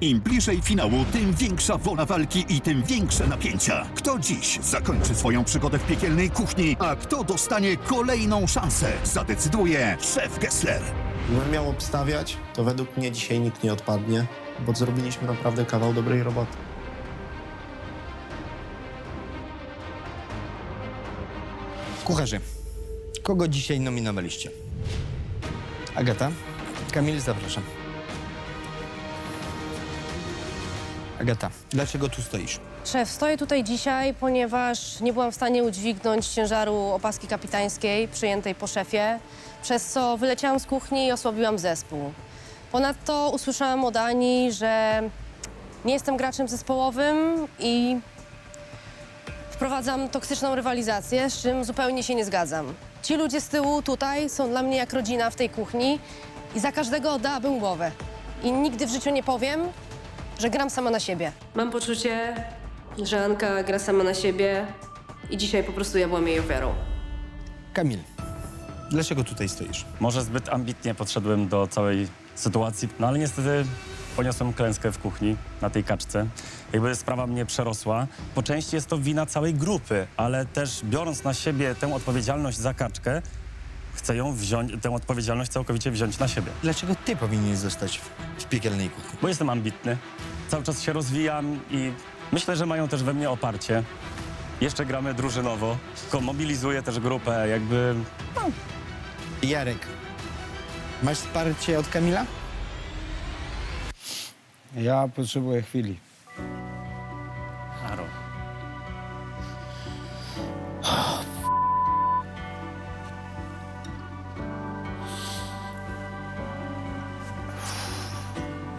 Im bliżej finału, tym większa wola walki i tym większe napięcia. Kto dziś zakończy swoją przygodę w piekielnej kuchni, a kto dostanie kolejną szansę, zadecyduje szef Gessler. Gdybym miał obstawiać, to według mnie dzisiaj nikt nie odpadnie, bo zrobiliśmy naprawdę kawał dobrej roboty. Kucharze, kogo dzisiaj nominowaliście? Agata? Kamil, zapraszam. Agata, dlaczego tu stoisz? Szef, stoję tutaj dzisiaj, ponieważ nie byłam w stanie udźwignąć ciężaru opaski kapitańskiej przyjętej po szefie, przez co wyleciałam z kuchni i osłabiłam zespół. Ponadto usłyszałam od Ani, że nie jestem graczem zespołowym i wprowadzam toksyczną rywalizację, z czym zupełnie się nie zgadzam. Ci ludzie z tyłu tutaj są dla mnie jak rodzina w tej kuchni i za każdego oddałabym głowę. I nigdy w życiu nie powiem, że gram sama na siebie. Mam poczucie, że Anka gra sama na siebie i dzisiaj po prostu ja byłam jej ofiarą. Kamil, dlaczego tutaj stoisz? Może zbyt ambitnie podszedłem do całej sytuacji, no ale niestety poniosłem klęskę w kuchni na tej kaczce. Jakby sprawa mnie przerosła. Po części jest to wina całej grupy, ale też biorąc na siebie tę odpowiedzialność za kaczkę, chcę ją wziąć, tę odpowiedzialność całkowicie wziąć na siebie. Dlaczego ty powinieneś zostać w, w piekielnej kuchni? Bo jestem ambitny, cały czas się rozwijam i myślę, że mają też we mnie oparcie. Jeszcze gramy drużynowo, tylko mobilizuję też grupę, jakby Jarek, masz wsparcie od Kamila? Ja potrzebuję chwili.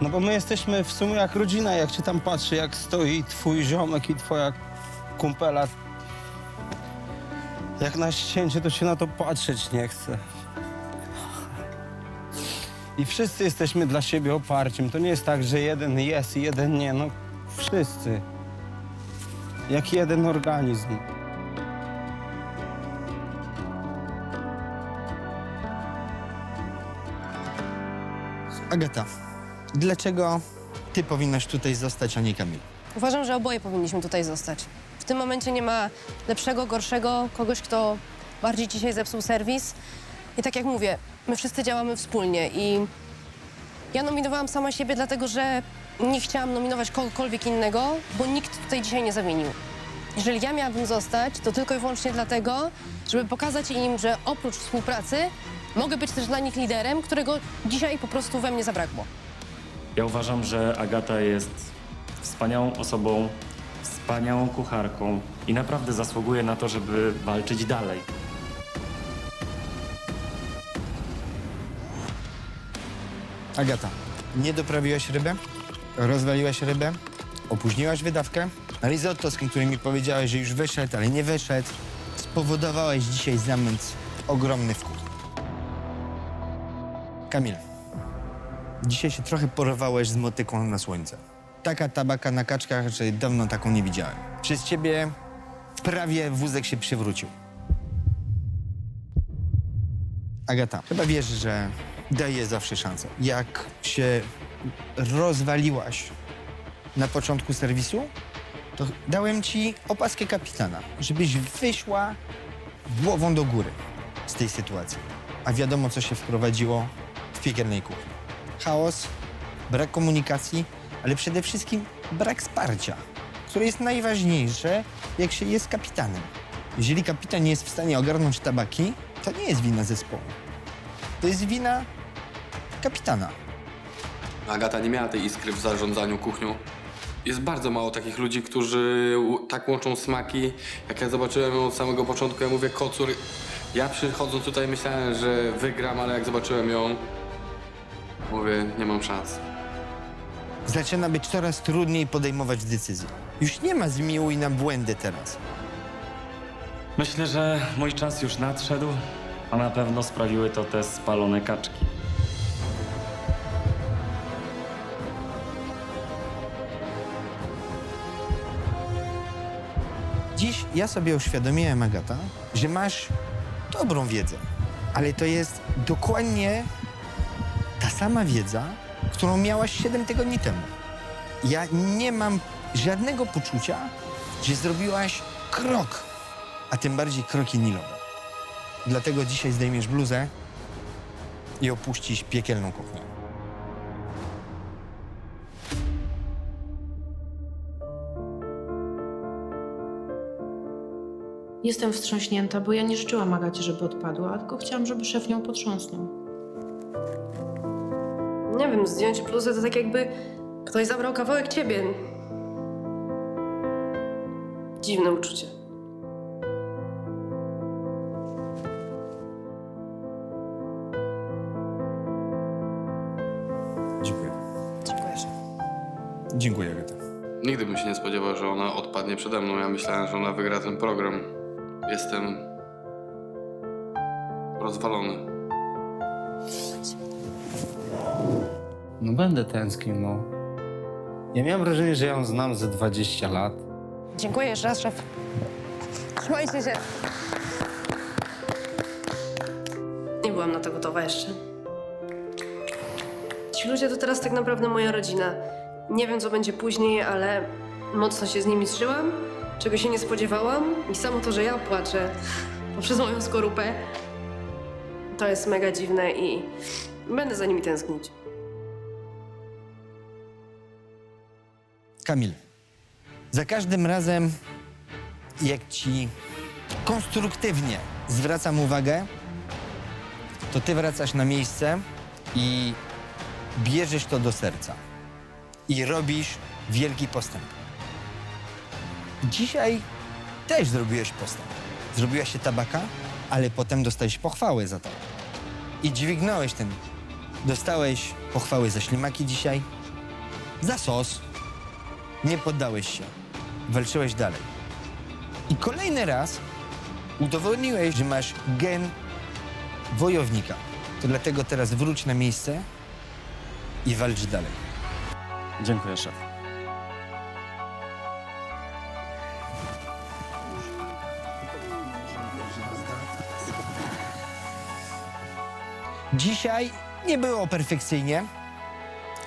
No bo my jesteśmy w sumie jak rodzina, jak cię tam patrzy, jak stoi twój ziomek i twoja kumpela. Jak na ścięcie, to się na to patrzeć nie chce. I wszyscy jesteśmy dla siebie oparciem. To nie jest tak, że jeden jest i jeden nie. No wszyscy. Jak jeden organizm. Agata, dlaczego ty powinnaś tutaj zostać, a nie Kamil? Uważam, że oboje powinniśmy tutaj zostać. W tym momencie nie ma lepszego, gorszego, kogoś, kto bardziej dzisiaj zepsuł serwis. I tak jak mówię, my wszyscy działamy wspólnie i ja nominowałam sama siebie, dlatego że nie chciałam nominować kogokolwiek innego, bo nikt tutaj dzisiaj nie zawinił. Jeżeli ja miałabym zostać, to tylko i wyłącznie dlatego, żeby pokazać im, że oprócz współpracy mogę być też dla nich liderem, którego dzisiaj po prostu we mnie zabrakło. Ja uważam, że Agata jest wspaniałą osobą, wspaniałą kucharką i naprawdę zasługuje na to, żeby walczyć dalej. Agata, nie doprawiłaś rybę, rozwaliłaś rybę, opóźniłaś wydawkę. Risotto, z którym mi powiedziałeś, że już wyszedł, ale nie wyszedł, spowodowałeś dzisiaj zamęt ogromny w kuchni. Kamil, dzisiaj się trochę porwałeś z motyką na słońce. Taka tabaka na kaczkach, że dawno taką nie widziałem. Przez ciebie prawie wózek się przywrócił. Agata, chyba wiesz, że daję zawsze szansę. Jak się rozwaliłaś na początku serwisu, to dałem ci opaskę kapitana, żebyś wyszła głową do góry z tej sytuacji. A wiadomo, co się wprowadziło w piekielnej kuchni. Chaos, brak komunikacji, ale przede wszystkim brak wsparcia, które jest najważniejsze, jak się jest kapitanem. Jeżeli kapitan nie jest w stanie ogarnąć tabaki, to nie jest wina zespołu. To jest wina kapitana. Agata nie miała tej iskry w zarządzaniu kuchnią. Jest bardzo mało takich ludzi, którzy tak łączą smaki. Jak ja zobaczyłem ją od samego początku, ja mówię, kocur. Ja przychodząc tutaj myślałem, że wygram, ale jak zobaczyłem ją, mówię, nie mam szans. Zaczyna być coraz trudniej podejmować decyzje. Już nie ma zmiłuj na błędy teraz. Myślę, że mój czas już nadszedł, a na pewno sprawiły to te spalone kaczki. Dziś ja sobie uświadomiłem, Agata, że masz dobrą wiedzę, ale to jest dokładnie ta sama wiedza, którą miałaś 7 tygodni temu. ja nie mam żadnego poczucia, że zrobiłaś krok, a tym bardziej kroki nilowe. Dlatego dzisiaj zdejmiesz bluzę i opuścisz piekielną kuchnię. Jestem wstrząśnięta, bo ja nie życzyłam Agacie, żeby odpadła, tylko chciałam, żeby szef nią potrząsnął. Nie wiem, zdjąć bluzę to tak jakby ktoś zabrał kawałek ciebie. Dziwne uczucie. Dziękuję. Dziękuję. Dziękuję, Agata. Nigdy bym się nie spodziewał, że ona odpadnie przede mną. Ja myślałem, że ona wygra ten program. Jestem rozwalony. No będę tęsknił, no. Ja miałem wrażenie, że ją znam ze 20 lat. Dziękuję jeszcze raz, szef. Trzymajcie się. Nie byłam na to gotowa jeszcze. Ci ludzie to teraz tak naprawdę moja rodzina. Nie wiem, co będzie później, ale mocno się z nimi zżyłam, czego się nie spodziewałam i samo to, że ja płaczę poprzez moją skorupę, to jest mega dziwne i będę za nimi tęsknić. Kamil, za każdym razem, jak ci konstruktywnie zwracam uwagę, to ty wracasz na miejsce i bierzesz to do serca. I robisz wielki postęp. Dzisiaj też zrobiłeś postęp. Zrobiłaś się tabaka, ale potem dostałeś pochwały za to. I dźwignąłeś ten. Dostałeś pochwały za ślimaki dzisiaj, za sos, nie poddałeś się. Walczyłeś dalej. I kolejny raz udowodniłeś, że masz gen wojownika. To dlatego teraz wróć na miejsce i walcz dalej. Dziękuję, szef. Dzisiaj nie było perfekcyjnie,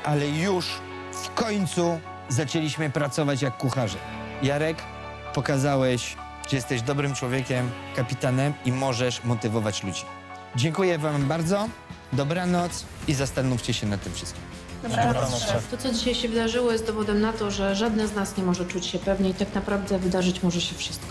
ale już w końcu zaczęliśmy pracować jak kucharze. Jarek, pokazałeś, że jesteś dobrym człowiekiem, kapitanem i możesz motywować ludzi. Dziękuję Wam bardzo, dobranoc i zastanówcie się nad tym wszystkim. To, co dzisiaj się wydarzyło, jest dowodem na to, że żadne z nas nie może czuć się pewnie i tak naprawdę wydarzyć może się wszystko.